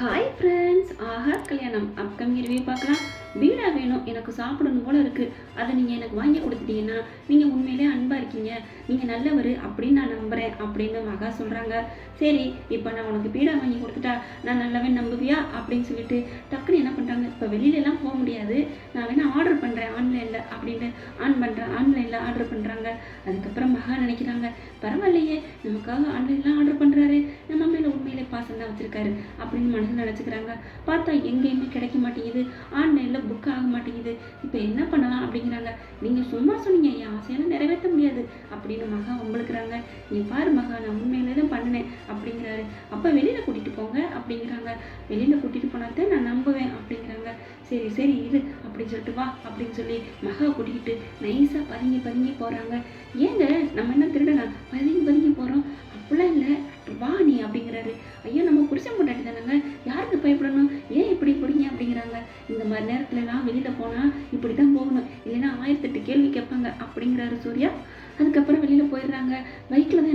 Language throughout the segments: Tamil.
ஹாய் ஃப்ரெண்ட்ஸ் ஆஹா கல்யாணம். அப்கமிங் ரிவ்யூ பார்க்கலாம். பீடா வேணும் எனக்கு சாப்பிடணும் போல இருக்குது அதை நீங்கள் எனக்கு வாங்கி கொடுத்துட்டீங்கன்னா நீங்கள் உண்மையிலே அன்பாக இருக்கீங்க. நீங்கள் நல்லவர் அப்படின்னு நான் நம்புகிறேன் அப்படின்னு மகா சொல்கிறாங்க சரி இப்போ நான் உனக்கு பீடா வாங்கி கொடுத்துட்டா நான் நல்லவன் நம்புவியா? அப்படின்னு சொல்லிட்டு டக்குன்னு என்ன பண்ணுறாங்க இப்போ வெளியிலலாம் போக முடியாது. நான் வேணால் ஆர்டர் பண்ணுறேன் ஆன்லைனில் அப்படின்னு ஆன் பண்ணுறேன் ஆன்லைனில் ஆர்டர் பண்ணுறாங்க அதுக்கப்புறம் மகா நினைக்கிறாங்க பரவாயில்லையே நமக்காக ஆன்லைன்லாம் ஆர்டர் பண்ணுறாரு நம்ம மேலே உண்மையிலே பாசம் தான் வச்சுருக்காரு அப்படின்னு மனசு நினச்சிக்கிறாங்க. பார்த்தா எங்கேயுமே கிடைக்க மாட்டேங்குது. ஆன்லைனில் புக் ஆக மாட்டேங்குது இப்போ என்ன பண்ணலாம் அப்படிங்கிறாங்க. நீங்கள் சும்மா சொன்னீங்க என் ஆசையெல்லாம் நிறைவேற்ற முடியாது. அப்படின்னு மகா உங்களுக்குறாங்க நீ பாரு மகா நான் உண்மையிலே தான் பண்ணினேன். அப்படிங்கிறாரு. அப்போ வெளியில் கூட்டிகிட்டு போங்க. அப்படிங்கிறாங்க. வெளியில் கூட்டிகிட்டு போனால்தான் நான் நம்புவேன். அப்படிங்கிறாங்க. சரி சரி இரு. அப்படின்னு சொல்லிட்டு வா அப்படின்னு சொல்லி மகா கூட்டிக்கிட்டு நைஸாக பதுங்கி பதுங்கி போகிறாங்க ஏங்க நம்ம என்ன திருடனா? பதுங்கி பதுங்கி போகிறோம் அப்படிலாம் இல்லை. வா நீ. அப்படிங்கிறாரு. ஐயோ நம்ம புருஷன் பொண்டாட்டி தானேங்க. யாருக்கு பயப்படணும்? இந்த மாதிரி நேரத்துலலாம் வெளியில் போனால் இப்படி தான் போகணும். இல்லைன்னா ஆயிரத்தெட்டு கேள்வி கேட்பாங்க அப்படிங்கிறாரு சூர்யா. அதுக்கப்புறம் வெளியில் போயிடுறாங்க. பைக்கில்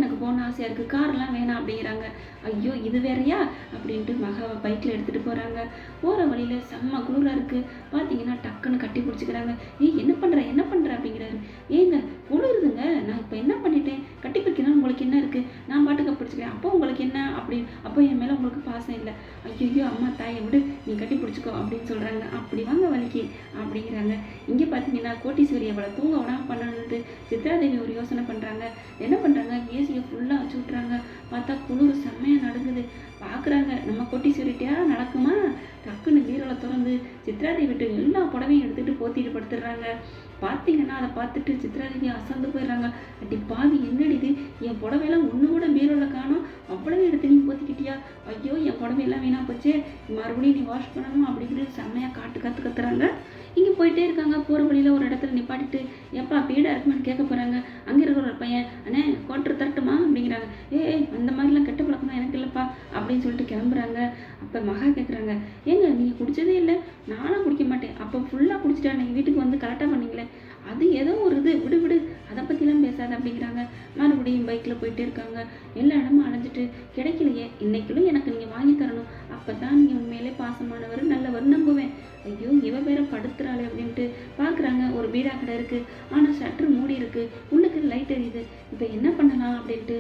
ஆசையாக இருக்குது கார்லாம் வேணாம் அப்படிங்கிறாங்க. ஐயோ இது வேறையா? அப்படின்ட்டு மகாவை பைக்கில் எடுத்துகிட்டு போகிறாங்க போகிற வழியில் செம்ம குளிராக இருக்குது பார்த்தீங்கன்னா டக்குன்னு கட்டி பிடிச்சிக்கிறாங்க. ஏய் என்ன பண்ணுற என்ன பண்ணுற அப்படிங்கிறாரு. ஏங்க குளிருதுங்க. நான் இப்போ என்ன பண்ணிட்டேன்? கட்டி பிடிக்கணும் உங்களுக்கு என்ன இருக்குது நான் பாட்டுக்கு பிடிச்சிக்கிறேன். அப்போ உங்களுக்கு என்ன? அப்படி அப்போ என் மேலே உங்களுக்கு பாசம் இல்லை. ஐயோ அம்மா தாயை விடு. நீ கட்டி பிடிச்சிக்கோ அப்படின்னு சொல்கிறாங்க அப்படி வாங்க வலிக்கு அப்படிங்கிறாங்க. இங்கே பார்த்தீங்கன்னா கோட்டீஸ்வரி அவளை தூங்க விடாம பண்ணணுன்ட்டு சித்ராதேவி ஒரு யோசனை பண்ணுறாங்க என்ன பண்ணுறாங்க ஏசியை ஃபுல்லாக அடிச்சு விட்றாங்க பார்த்தா குளிர் செம்மையாக நடுங்குது பார்க்குறாங்க நம்ம கொட்டி கோட்டீஸ்வரிட்டியா நடக்குமா? டக்குன்னு பீரோவில் திறந்து சித்ராதேவி விட்டு எல்லா புடவையும் எடுத்துகிட்டு போத்திட்டு படுத்துடுறாங்க பார்த்தீங்கன்னா அதை பார்த்துட்டு சித்ராதேவி அசந்து போயிடுறாங்க. அப்படி பாவி என்னடி இது? என் புடவையெல்லாம் ஒன்று கூட பீரோவில் காணும். அவ்வளவு எடுத்து நீ போத்திக்கிட்டியா? ஐயோ என் புடவையெல்லாம் வீணாக போச்சே. மறுபடியும் நீ வாஷ் பண்ணணும் அப்படின்னு செம்மையாக காட்டு கற்று கத்துறாங்க. இங்கே போயிட்டே இருக்காங்க. போகிற வழியில் ஒரு இடத்துல நிப்பாட்டிட்டு எப்பா பீடாக இருக்குமான்னு கேட்க போகிறாங்க அங்கே இருக்கிற ஒரு பையன் அண்ணே கோட்டர் தரட்டுமா? அப்படிங்கிறாங்க. ஏய் இந்த மாதிரிலாம் கெட்ட பழக்கம்லாம் எனக்கு இல்லைப்பா அப்படின்னு சொல்லிட்டு கிளம்புறாங்க. அப்போ மகா கேட்குறாங்க ஏங்க நீங்கள் குடிச்சதே இல்லை? நானும் குடிக்க மாட்டேன். அப்போ ஃபுல்லாக குடிச்சிட்டா நீங்கள் வீட்டுக்கு வந்து கரெக்டாக பண்ணீங்களே? அது ஏதோ ஒரு இது. விடு விடு. அதை பற்றிலாம் பேசாத அப்படிங்கிறாங்க. மறுபடியும் பைக்கில் போயிட்டே இருக்காங்க. எல்லா இடமும் அலைஞ்சிட்டு கிடைக்கலையே. இன்னைக்கிலும் எனக்கு நீங்கள் வாங்கி தரணும். அப்போ தான் நீங்கள் உண்மையிலே பாசமானவர் நல்லவர் நம்புவேன். ஐயோ இவ வேற படுத்துறாளே அப்படின்ட்டு பார்க்குறாங்க ஒரு பீடா கடை இருக்குது ஆனால் ஷட்ரு மூடி இருக்குது உள்ளுக்கு லைட் எரியுது. இப்போ என்ன பண்ணலாம் அப்படின்ட்டு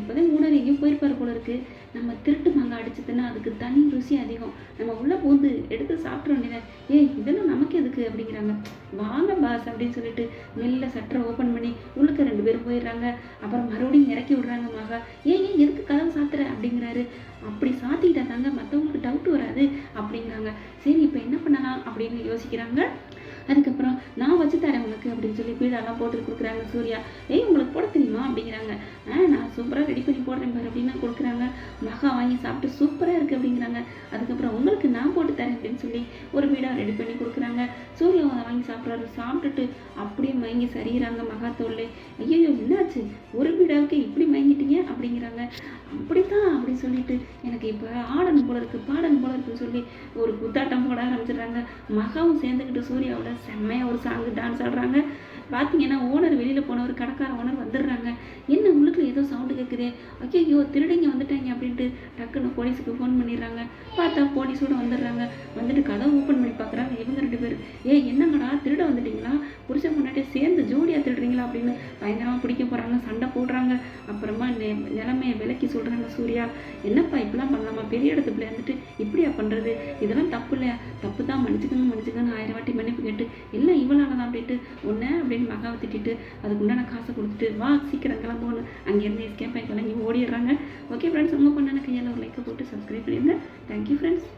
இப்போ தான் மூணார் எங்கேயும் போயிருப்பார் போல இருக்குது நம்ம திருட்டு மாங்காய் அடிச்சதுன்னா அதுக்கு தனி ருசி அதிகம். நம்ம உள்ளே போந்து எடுத்து சாப்பிட்ற வேண்டியதான் ஏய் இதெல்லாம் நமக்கு எதுக்கு அப்படிங்கிறாங்க. வாங்க பாஸ் அப்படின்னு சொல்லிட்டு மெல்ல சட்டரை ஓப்பன் பண்ணி உள்ளுக்கு ரெண்டு பேரும் போயிடுறாங்க. அப்புறம் மறுபடியும் இறக்கி விடுறாங்க மகா ஏன் ஏன் எதுக்கு கதவு சாத்துற அப்படிங்கிறாரு. அப்படி சாத்திக்கிட்டா தாங்க மற்றவங்களுக்கு டவுட் வராது அப்படிங்கிறாங்க. சரி இப்போ என்ன பண்ணலாம் அப்படின்னு யோசிக்கிறாங்க. அதுக்கப்புறம் நான் வச்சு தரேன் உனக்கு அப்படின்னு சொல்லி பீடாலாம் போட்டு கொடுக்குறாங்க சூர்யா. ஏய் உங்களுக்கு போட தெரியுமா? அப்படிங்கிறாங்க. ஆ நான் சூப்பராக ரெடி பண்ணி போடுறேன் பாரு அப்படின்னு கொடுக்குறாங்க. மகா வாங்கி சாப்பிட்டு சூப்பராக இருக்குது அப்படிங்கிறாங்க. அதுக்கப்புறம் உங்களுக்கு நான் போட்டு தரேன் அப்படின்னு சொல்லி ஒரு வீடாக ரெடி பண்ணி கொடுக்குறாங்க. சூர்யா அதை வாங்கி சாப்பிட்றாரு. சாப்பிட்டுட்டு அப்படியே மயங்கி சரிகிறாங்க மகா தோல்ல ஐயோ என்னாச்சு? ஒரு வீடாவுக்கு இப்படி மயங்கிட்டீங்க அப்படிங்கிறாங்க. அப்படித்தான் அப்படி சொல்லிட்டு எனக்கு இப்போ ஆடணும் போல இருக்குது பாடணும் போல இருக்குன்னு சொல்லி ஒரு குத்தாட்டம் போட ஆரம்பிச்சிடுறாங்க. மகாவும் சேர்ந்துக்கிட்டு சூர்யாவோட செம்மையாக ஒரு சாங்கு டான்ஸ் ஆடுறாங்க. பார்த்தீங்கன்னா ஓனர் வெளியில் போனவர் கடைக்கார ஓனர் வந்துடுறாங்க. என்ன உங்களுக்கு ஏதோ சவுண்டு கேட்குது ஐயோ திருடங்க வந்துட்டாங்க அப்படின்ட்டு டக்குன்னு போலீஸுக்கு ஃபோன் பண்ணிடுறாங்க. பார்த்தா போலீஸோடு வந்துடுறாங்க. வந்துட்டு கதவை ஓப்பன் பண்ணி பார்க்குறாங்க இவங்க ரெண்டு பேர் ஏ என்னங்கடா? திருட வந்துட்டீங்களா? புருஷன் முன்னாடியே சேர்ந்து ஜோடியாக திருடுறீங்களா அப்படின்னு பயங்கரமாக பிடிக்க போகிறாங்க சண்டை போடுறாங்க. அப்புறமா நெ நிலைமையை விலக்கி சொல்கிறாங்க சூர்யா. என்னப்பா இப்படிலாம் பண்ணலாமா? பெரிய இடத்து பிள்ளை வந்துட்டு இப்படியா பண்ணுறது இதெல்லாம் தப்பு இல்லையா? தப்பு தான் மன்னிச்சுக்கணும் மன்னிச்சுக்கணும் ஆயிரம் வாட்டி மன்னிப்பு கேட்டு எல்லாம் இவளால தான் அப்படின்ட்டு ஒன்று அப்படின்னு மகாவை திட்டிட்டு அதுக்கு உண்டான காசை கொடுத்துட்டு வா சீக்கிரம் கிளம்புவோன்னு அங்கேருந்து எஸ்கேப் ஆகி கிளம்பி ஓடிடுறாங்க. ஓகே ஃப்ரெண்ட்ஸ் உங்கள் பண்ணான கையால் ஒரு லைக்கை போட்டு சப்ஸ்கிரைப் பண்ணிடுங்க. Thank you friends